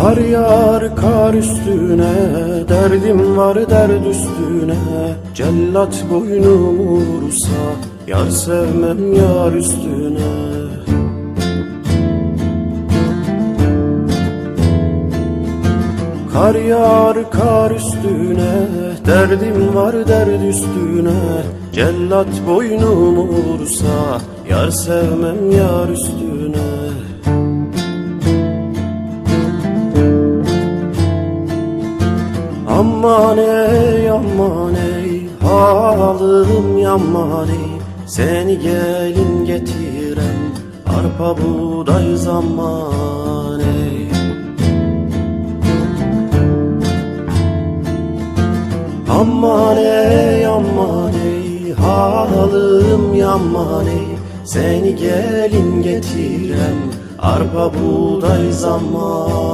Kar yağar kar üstüne Derdim var derd üstüne. Cellat boynumu vursa Yar sevmem yar üstüne. Kar yağar kar üstüne Derdim var derd üstüne. Cellat boynumu vursa Yar sevmem yar üstüne Aman ey aman ey Halım yaman ey. Seni gelin getiren Arpa buğday zaman ey. Aman ey aman ey Halım yaman ey. Seni gelin getiren Arpa buğday zaman